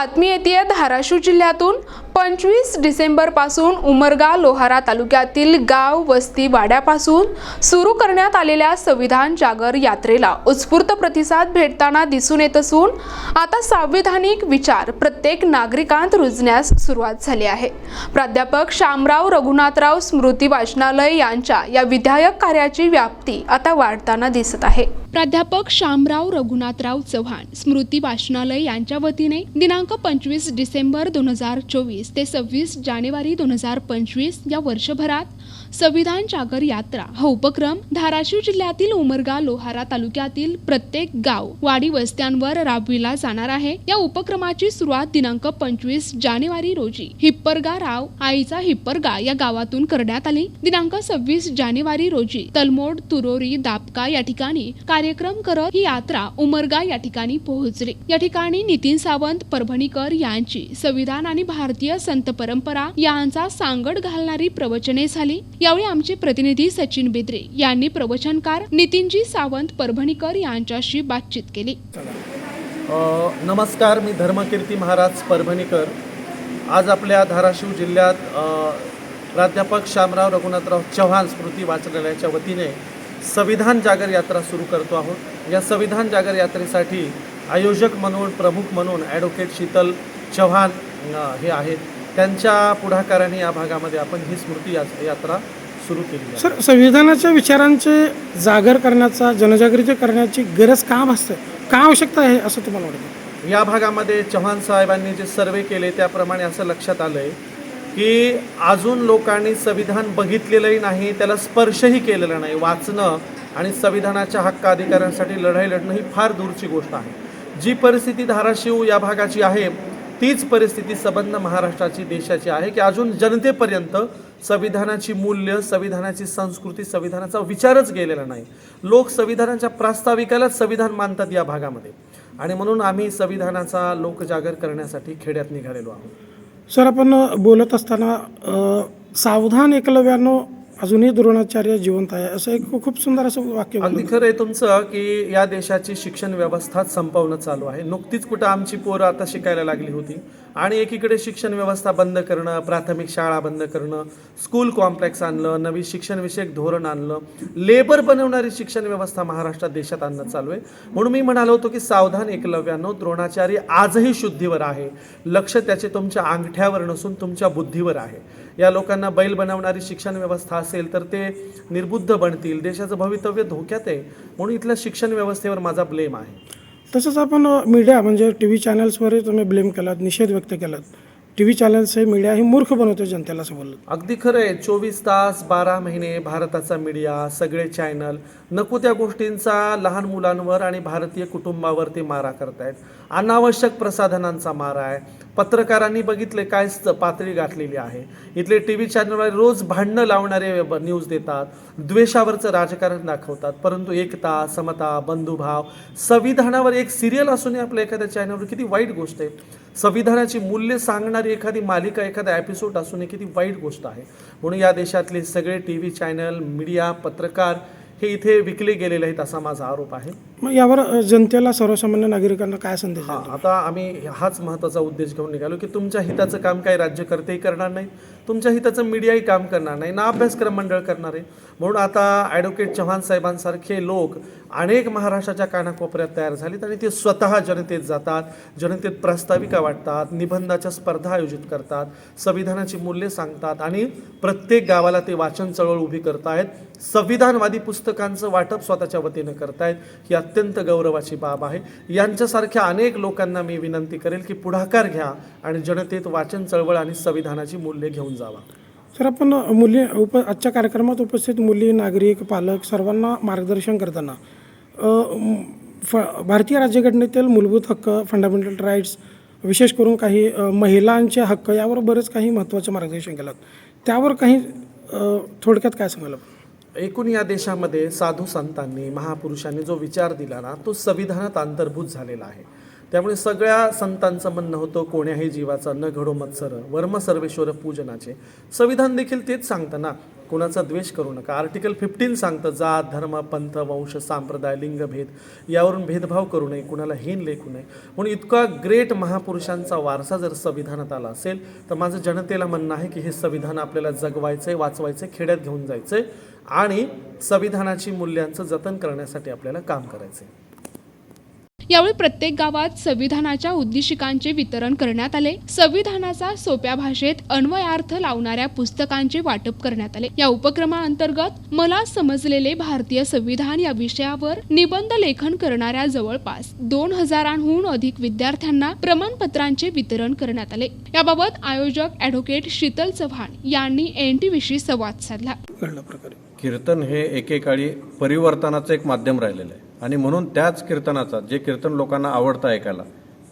बातमी येते धाराशिव जिल्ह्यातून. पंचवीस डिसेंबरपासून उमरगा लोहारा तालुक्यातील गाव वस्ती वाड्यापासून सुरू करण्यात आलेल्या संविधान जागर यात्रेला उत्स्फूर्त प्रतिसाद भेटताना दिसून येत असून आता संविधानिक विचार प्रत्येक नागरिकांत रुजण्यास सुरुवात झाली आहे. प्राध्यापक शामराव रघुनाथराव स्मृती वाचनालय यांच्या या विधायक कार्याची व्याप्ती आता वाढताना दिसत आहे. प्राध्यापक शामराव रघुनाथराव चव्हाण स्मृती वाचनालय यांच्या वतीने दिनांक पंचवीस डिसेंबर दोन हजार चोवीस ते सव्वीस जानेवारी दोन हजार पंचवीस या वर्षभरात संविधान जागर यात्रा हा उपक्रम धाराशिव जिल्ह्यातील उमरगा लोहारा तालुक्यातील प्रत्येक गाव वाडी वस्त्यांवर राबविला जाणार आहे. या उपक्रमाची सुरुवात दिनांक पंचवीस जानेवारी रोजी हिप्परगा राव आईचा हिप्परगा या गावातून करण्यात आली. दिनांक सव्वीस जानेवारी रोजी तलमोड तुरोरी दापका या ठिकाणी कार्यक्रम करत ही यात्रा उमरगा या ठिकाणी पोहोचली. या ठिकाणी नितीन सावंत परभणीकर यांची संविधान आणि भारतीय संत परंपरा यांचा सांगड घालणारी प्रवचने झाली. यावेळी आमचे प्रतिनिधी सचिन बेद्रे यांनी प्रवचनकार नितीनजी सावंत परभणीकर यांच्याशी बातचीत केली. नमस्कार मी धर्मकीर्ती महाराज परभणीकर. आज आपल्या धाराशिव जिल्ह्यात प्राध्यापक शामराव रघुनाथराव चव्हाण स्मृती वाचनालयाच्या वतीने संविधान जागर यात्रा सुरू करतो आहोत. या संविधान जागर यात्रेसाठी आयोजक म्हणून प्रमुख म्हणून ॲडव्होकेट शीतल चव्हाण हे आहेत. त्यांच्या पुढाकाराने या भागामध्ये आपण ही स्मृती यात्रा सुरू केली आहे. सर संविधानाच्या विचारांचे जागर करण्याचा जनजागृती करण्याची गरज का भासते? का आवश्यकता आहे असं तुम्हाला वाटतं? या भागामध्ये चव्हाण साहेबांनी जे सर्वे केले त्याप्रमाणे असं लक्षात आलं आहे की अजून लोकांनी संविधान बघितलेलंही नाही त्याला स्पर्शही केलेला नाही. वाचणं आणि संविधानाच्या हक्क अधिकारांसाठी लढाई लढणं ही फार दूरची गोष्ट आहे. जी परिस्थिती धाराशिव या भागाची आहे तीच परिस्थिती संबंध महाराष्ट्राची देशाची आहे की अजून जनतेपर्यंत संविधानाची मूल्य संविधानाची संस्कृती संविधानाचा विचारच गेलेला नाही. लोक संविधानाच्या प्रास्ताविकालाच संविधान मानतात या भागामध्ये. आणि म्हणून आम्ही संविधानाचा लोकजागर करण्यासाठी खेड्यात निघालेलो आहोत. सर आपण बोलत असताना सावधान एकलव्यानो अजूनही द्रोणाचार्य जिवंत आहे. असं एक खूप सुंदर असं वाक्य अगदी खरं आहे तुमचं की या देशाची शिक्षण व्यवस्था संपवणं चालू आहे. नुकतीच कुठं आमची पोरं आता शिकायला लागली होती. आणि एकीकडे शिक्षण व्यवस्था बंद करणं प्राथमिक शाळा बंद करणं स्कूल कॉम्प्लेक्स आणलं नवी शिक्षणविषयक धोरण आणलं लेबर बनवणारी शिक्षण व्यवस्था महाराष्ट्रात देशात आणणं चालू आहे. म्हणून मी म्हणालो होतो की सावधान एकलव्यानं द्रोणाचार्य आजही शुद्धीवर आहे. लक्ष त्याचे तुमच्या अंगठ्यावर नसून तुमच्या बुद्धीवर आहे. या लोकांना बैल बनवणारी शिक्षण व्यवस्था असेल तर ते निर्बुद्ध बनतील. देशाचं भवितव्य धोक्यात आहे. म्हणून इथल्या शिक्षण व्यवस्थेवर माझा ब्लेम आहे. तसंच आपण मीडिया म्हणजे टी व्ही चॅनल्सवरही तुम्ही ब्लेम केलात निषेध व्यक्त केलात. टी व्ही चॅनल्स हे मीडिया ही मूर्ख बनवते जनतेला असं बोललं अगदी खरं आहे. चोवीस तास बारा महिने भारताचा मीडिया सगळे चॅनल नको त्या गोष्टींचा लहान मुलांवर आणि भारतीय कुटुंबावर ते मारा करतायत. अनावश्यक प्रसाधनांचा मारा आहे. पत्रकारांनी बघितले काय पातळी गाठलेली आहे. इथले टी व्ही चॅनलवर रोज भांडणं लावणारे न्यूज देतात. द्वेषावरचं राजकारण दाखवतात. परंतु एकता समता बंधुभाव संविधानावर एक सिरियल असूनही आपल्या एखाद्या चॅनलवर किती वाईट गोष्ट आहे. संविधानाची मूल्य सांगणारी एखादी मालिका एखादा एपिसोड असून किती वाईट गोष्ट आहे. म्हणून या देशातले सगळे टी व्ही चॅनल मीडिया पत्रकार हे इथे विकले गेलेले आहेत असा माझा आरोप आहे मग यावर जनतेला सर्वसामान्य नागरिकांना काय संदेश हा? आता आम्ही हाच महत्त्वाचा उद्देश घेऊन निघालो की तुमच्या हिताचं काम काही राज्यकर्तेही करणार नाही तुमच्या हिताचं मीडियाही काम करणार नाही ना अभ्यासक्रम मंडळ करणार आहे. म्हणून आता ॲडव्होकेट चव्हाण साहेबांसारखे लोक अनेक महाराष्ट्राच्या कानाकोपऱ्यात तयार झालेत आणि ते स्वतः जनतेत जातात जनतेत प्रास्ताविका वाटतात निबंधाच्या स्पर्धा आयोजित करतात संविधानाची मूल्ये सांगतात आणि प्रत्येक गावाला ते वाचन चळवळ उभी करतायत संविधानवादी पुस्तकांचं वाटप स्वतःच्या वतीनं करतायत ही अत्यंत गौरवाची बाब आहे. यांच्यासारख्या अनेक लोकांना मी विनंती करेल की पुढाकार घ्या आणि जनतेत वाचन चळवळ आणि संविधानाची मूल्ये घेऊन जावा. सर आपण मुली उप आजच्या कार्यक्रमात उपस्थित मुली नागरिक पालक सर्वांना मार्गदर्शन करताना फ भारतीय राज्यघटनेतील मूलभूत हक्क फंडामेंटल राईट्स विशेष करून काही महिलांचे हक्क यावर बरेच काही महत्त्वाचं मार्गदर्शन केलं. त्यावर काही थोडक्यात काय सांगाल? एकूण या देशामध्ये साधू संतांनी महापुरुषांनी जो विचार दिला ना तो संविधानात अंतर्भूत झालेला आहे. त्यामुळे सगळ्या संतांचं म्हणणं होतं कोण्याही जीवाचा न घडो मत्सर वर्म सर्वेश्वर पूजनाचे. संविधान देखील तेच सांगतं ना कोणाचा द्वेष करू नका. आर्टिकल फिफ्टीन सांगतं जात धर्म पंथ वंश सांप्रदाय लिंगभेद यावरून भेदभाव करू नये कुणाला हीन लेखू नये. म्हणून इतका ग्रेट महापुरुषांचा वारसा जर संविधानात आला असेल तर माझं जनतेला म्हणणं आहे की हे संविधान आपल्याला जगवायचं आहे वाचवायचं आहे खेड्यात घेऊन जायचं आहे आणि संविधानाची मूल्यांचं जतन करण्यासाठी आपल्याला काम करायचं आहे यावेळी प्रत्येक गावात संविधानाच्या उद्दिष्टिकांचे वितरण करण्यात आले. संविधानाचा सोप्या भाषेत अन्वयार्थ लावणाऱ्या पुस्तकांचे वाटप करण्यात आले. या उपक्रमाअंतर्गत मला समजलेले भारतीय संविधान या विषयावर निबंध लेखन करणाऱ्या जवळपास दोन हजारांहून अधिक विद्यार्थ्यांना प्रमाणपत्रांचे वितरण करण्यात आले. याबाबत आयोजक ॲडव्होकेट शीतल चव्हाण यांनी एन टी विषयी संवाद साधला कीर्तन हे एकेकाळी परिवर्तनाचं एक माध्यम राहिलेलं आहे. आणि म्हणून त्याच कीर्तनाचा जे कीर्तन लोकांना आवडतं ऐकायला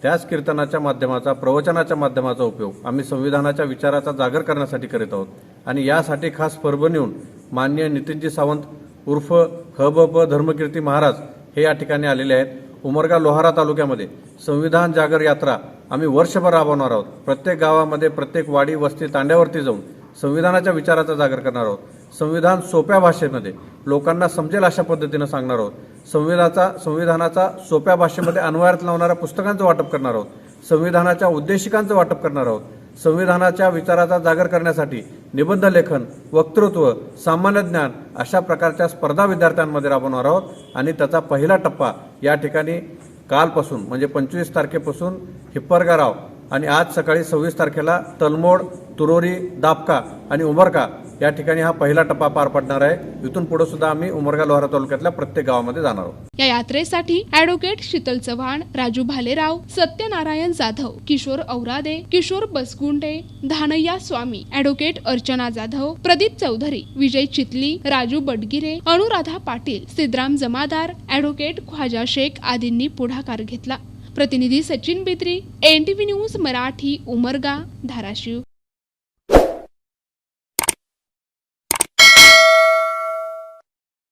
त्याच कीर्तनाच्या माध्यमाचा प्रवचनाच्या माध्यमाचा उपयोग आम्ही संविधानाच्या विचाराचा जागर करण्यासाठी करीत आहोत. आणि यासाठी खास परभणीहून मान्य नितीनजी सावंत उर्फ ह ब प धर्मकीर्ती महाराज हे या ठिकाणी आलेले आहेत. उमरगा लोहारा तालुक्यामध्ये संविधान जागर यात्रा आम्ही वर्षभर राबवणार आहोत. प्रत्येक गावामध्ये प्रत्येक वाडी वस्ती तांड्यावरती जाऊन संविधानाच्या विचाराचा जागर करणार आहोत. संविधान सोप्या भाषेमध्ये लोकांना समजेल अशा पद्धतीनं सांगणार आहोत. संविधानाचा संविधानाचा सोप्या भाषेमध्ये अन्वयात लावणाऱ्या पुस्तकांचं वाटप करणार आहोत. संविधानाच्या उद्देशिकांचं वाटप करणार आहोत. संविधानाच्या विचाराचा जागर करण्यासाठी निबंध लेखन वक्तृत्व सामान्य ज्ञान अशा प्रकारच्या स्पर्धा विद्यार्थ्यांमध्ये राबवणार आहोत आणि त्याचा पहिला टप्पा या ठिकाणी कालपासून म्हणजे पंचवीस तारखेपासून हिप्परगाराव आणि आज सकाळी सव्वीस तारखेला तलमोड तुरोरी दापका आणि उमरका या ठिकाणी हा पहिला टप्पा पार पडणार आहे. इथून पुढे सुद्धा आम्ही उमरगा लोहारा तालुक्यातल्या प्रत्येक गावामध्ये जाणार आहोत. या यात्रेसाठी advocate Sheetal Chavan Raju Bhalerao Satyanarayan Jadhav Kishor Aurade Kishor Basgunde Dhanayya Swami advocate Archana Jadhav Pradeep Chaudhari Vijay Chitli Raju Badgire Anuradha Patil Siddharam Jamadar advocate Khwaja Shaikh आदींनी पुढाकार घेतला. प्रतिनिधी सचिन बेत्री एनटीव्ही न्यूज मराठी उमरगा धाराशिव.